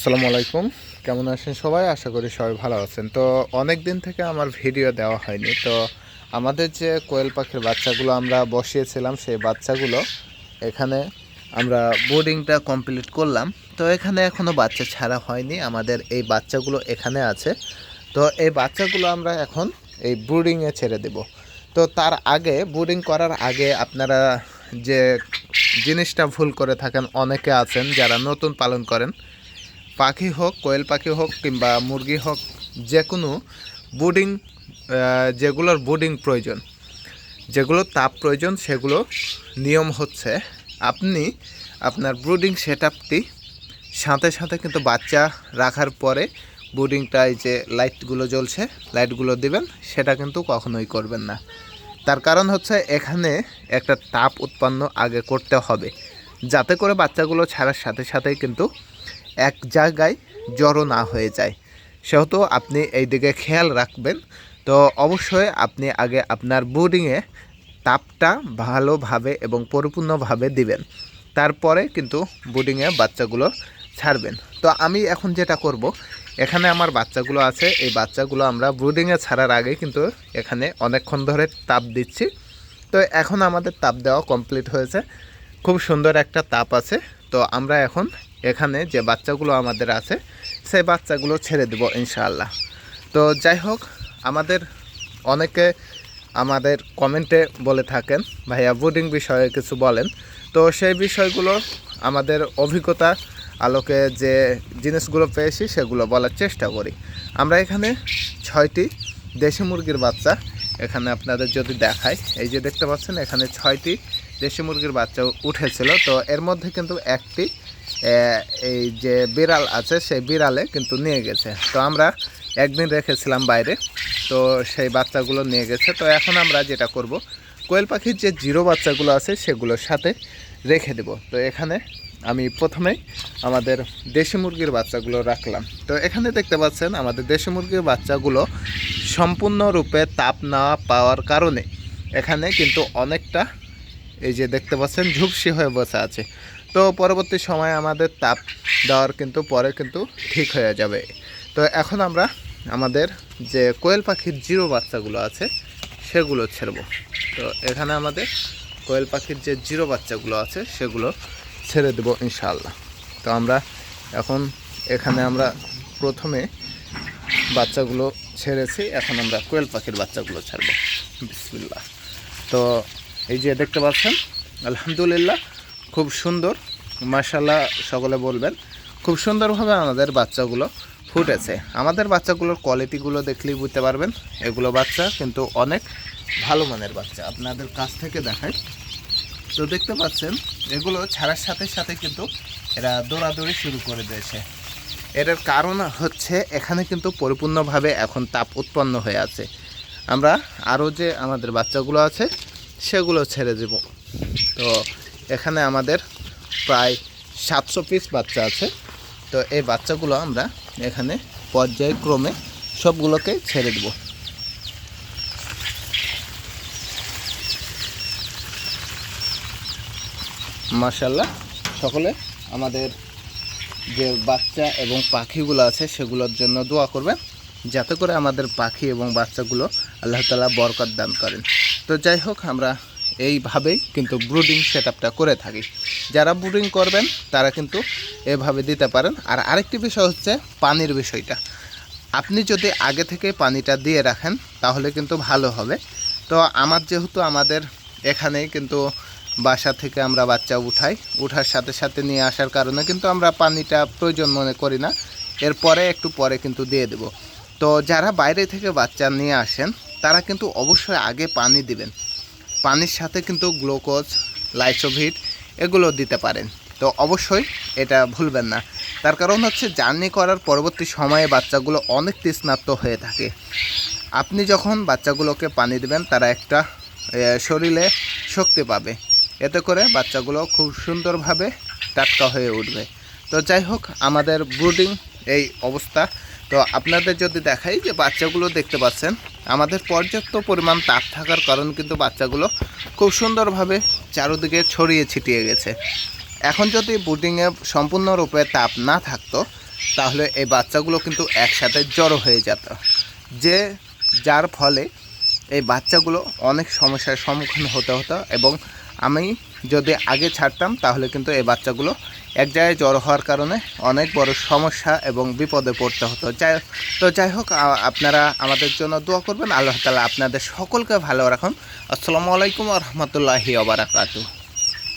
আসসালামু আলাইকুম। কেমন আছেন সবাই? আশা করি সবাই ভালো আছেন। তো অনেক দিন থেকে আমার ভিডিও দেওয়া হয়নি। তো আমাদের যে কোয়েল পাখির বাচ্চাগুলো আমরা বসিয়েছিলাম, সেই বাচ্চাগুলো এখানে আমরা বোর্ডিংটা কমপ্লিট করলাম। তো এখানে এখনও বাচ্চা ছাড়া হয়নি। আমাদের এই বাচ্চাগুলো এখানে আছে। তো এই বাচ্চাগুলো আমরা এখন এই ব্রুডিংয়ে ছেড়ে দেব। তো তার আগে ব্রুডিং করার আগে আপনারা যে জিনিসটা ভুল করে থাকেন, অনেকে আছেন যারা নতুন পালন করেন পাখি হোক কোয়েল পাখি হোক কিংবা মুরগি হোক যে কোনো বুডিং যেগুলোর বোর্ডিং প্রয়োজন যেগুলো তাপ প্রয়োজন, সেগুলো নিয়ম হচ্ছে আপনি আপনার ব্রুডিং সেট আপটি সাথে সাথে কিন্তু বাচ্চা রাখার পরে বুডিংটায় যে লাইটগুলো জ্বলছে, লাইটগুলো দিবেন, সেটা কিন্তু কখনোই করবেন না। তার কারণ হচ্ছে এখানে একটা তাপ উৎপন্ন আগে করতে হবে, যাতে করে বাচ্চাগুলো ছাড়ার সাথে সাথেই কিন্তু এক জায়গায় জড়ো না হয়ে যায়। সেহেতু আপনি এই দিকে খেয়াল রাখবেন। তো অবশ্যই আপনি আগে আপনার বোর্ডিংয়ে তাপটা ভালোভাবে এবং পরিপূর্ণভাবে দিবেন। তারপরে কিন্তু বোর্ডিংয়ে বাচ্চাগুলো ছাড়বেন। তো আমি এখন যেটা করব, এখানে আমার বাচ্চাগুলো আছে। এই বাচ্চাগুলো আমরা ব্রুডিংয়ে ছাড়ার আগে কিন্তু এখানে অনেকক্ষণ ধরে তাপ দিচ্ছি। তো এখন আমাদের তাপ দেওয়া কমপ্লিট হয়েছে। খুব সুন্দর একটা তাপ আছে। তো আমরা এখন এখানে যে বাচ্চাগুলো আমাদের আছে, সেই বাচ্চাগুলো ছেড়ে দেবো ইনশাআল্লাহ। তো যাই হোক, আমাদের অনেকে আমাদের কমেন্টে বলে থাকেন, ভাইয়া বোর্ডিং বিষয়ে কিছু বলেন। তো সেই বিষয়গুলো আমাদের অভিজ্ঞতা আলোকে যে জিনিসগুলো পেয়েছি, সেগুলো বলার চেষ্টা করি। আমরা এখানে ছয়টি দেশি মুরগির বাচ্চা এখানে আপনাদের যদি দেখাই, এই যে দেখতে পাচ্ছেন এখানে ছয়টি দেশি মুরগির বাচ্চা উঠেছিল। তো এর মধ্যে কিন্তু একটি এই যে বিড়াল আছে, সেই বিড়ালে কিন্তু নিয়ে গেছে। তো আমরা একদিন রেখেছিলাম বাইরে, তো সেই বাচ্চাগুলো নিয়ে গেছে। তো এখন আমরা যেটা করব, কোয়েল পাখির যে জিরো বাচ্চাগুলো আছে, সেগুলোর সাথে রেখে দেব। তো এখানে আমি প্রথমেই আমাদের দেশি মুরগির বাচ্চাগুলো রাখলাম। তো এখানে দেখতে পাচ্ছেন, আমাদের দেশি মুরগির বাচ্চাগুলো সম্পূর্ণরূপে তাপ না পাওয়ার কারণে এখানে কিন্তু অনেকটা এই যে দেখতে পাচ্ছেন, ঝুপসি হয়ে বসে আছে। তো পরবর্তী সময়ে আমাদের তাপ দেওয়ার কিন্তু পরে কিন্তু ঠিক হয়ে যাবে। তো এখন আমরা আমাদের যে কোয়েল পাখির জিরো বাচ্চাগুলো আছে, সেগুলো ছেড়ব। তো এখানে আমাদের কোয়েল পাখির যে জিরো বাচ্চাগুলো আছে, সেগুলো ছেড়ে দেবো ইনশাল্লাহ তো আমরা এখন এখানে আমরা প্রথমে বাচ্চাগুলো ছেড়েছি, এখন আমরা কোয়েল পাখির বাচ্চাগুলো ছাড়বো। বিসমিল্লাহ। তো এই যে দেখতে পাচ্ছেন, আলহামদুলিল্লাহ খুব সুন্দর মাশাল্লাহ সকলে বলবেন। খুব সুন্দরভাবে আমাদের বাচ্চাগুলো ফুটেছে। আমাদের বাচ্চাগুলোর কোয়ালিটিগুলো দেখলেই বুঝতে পারবেন, এগুলো বাচ্চা কিন্তু অনেক ভালো মানের বাচ্চা। আপনাদের কাছ থেকে দেখাই। তো দেখতে পাচ্ছেন, এগুলো ছাড়ার সাথে সাথে কিন্তু এরা দৌড়াদৌড়ি শুরু করে দিয়েছে। এটার কারণ হচ্ছে এখানে কিন্তু পরিপূর্ণভাবে এখন তাপ উৎপন্ন হয়ে আছে। আমরা আরও যে আমাদের বাচ্চাগুলো আছে, সেগুলো ছেড়ে দেব। তো এখানে আমাদের প্রায় সাতশো পিস বাচ্চা আছে। তো এই বাচ্চাগুলো আমরা এখানে পর্যায়ক্রমে সবগুলোকে ছেড়ে দেব। মার্শাল্লাহ সকলে আমাদের যে বাচ্চা এবং পাখিগুলো আছে, সেগুলোর জন্য দোয়া করবেন, যাতে করে আমাদের পাখি এবং বাচ্চাগুলো আল্লাহ তালা বরকত দান করেন। তো যাই হোক, আমরা এইভাবেই কিন্তু ব্রুডিং সেট করে থাকি। যারা ব্রুডিং করবেন, তারা কিন্তু এভাবে দিতে পারেন। আর আরেকটি বিষয় হচ্ছে পানির বিষয়টা। আপনি যদি আগে থেকে পানিটা দিয়ে রাখেন, তাহলে কিন্তু ভালো হবে। তো আমার যেহেতু আমাদের এখানেই কিন্তু বাসা থেকে আমরা বাচ্চা উঠাই, উঠার সাথে সাথে নিয়ে আসার কারণে কিন্তু আমরা পানিটা প্রয়োজন মনে করি না। এরপরে একটু পরে কিন্তু দিয়ে দেব। তো যারা বাইরে থেকে বাচ্চা নিয়ে আসেন, তারা কিন্তু অবশ্যই আগে পানি দিবেন। পানির সাথে কিন্তু গ্লুকোজ লাইসোভিট এগুলো দিতে পারেন। তো অবশ্যই এটা ভুলবেন না। তার কারণ হচ্ছে জার্নি করার পরবর্তী সময়ে বাচ্চাগুলো অনেক তৃষ্ণার্ত হয়ে থাকে। আপনি যখন বাচ্চাগুলোকে পানি দেবেন, তারা একটা শরীরে শক্তি পাবে। এতে করে বাচ্চাগুলো খুব সুন্দরভাবে টাটকা হয়ে উঠবে। তো যাই হোক, আমাদের ব্রুডিং এই অবস্থা। তো আপনাদের যদি দেখাই যে বাচ্চাগুলো দেখতে পাচ্ছেন, আমাদের পর্যাপ্ত পরিমাণ তাপ থাকার কারণ কিন্তু বাচ্চাগুলো খুব সুন্দরভাবে চারোদিকে ছড়িয়ে ছিটিয়ে গেছে। এখন যদি ব্রুডিংয়ে সম্পূর্ণরূপে তাপ না থাকতো, তাহলে এই বাচ্চাগুলো কিন্তু একসাথে জড়ো হয়ে যেত। যে যার ফলে এই বাচ্চাগুলো অনেক সমস্যার সম্মুখীন হতে হতো এবং আমি যদি আগে ছাড়তাম, তাহলে কিন্তু এই বাচ্চাগুলো এক জায়গায় জড়ো হওয়ার কারণে অনেক বড় সমস্যা এবং বিপদে পড়তে হতো। যাই তো যাই হোক আপনারা আমাদের জন্য দোয়া করবেন। আল্লাহ তালা আপনাদের সকলকে ভালো রাখুন। আসসালামু আলাইকুম রহমতুল্লাহি ওবরাকাতু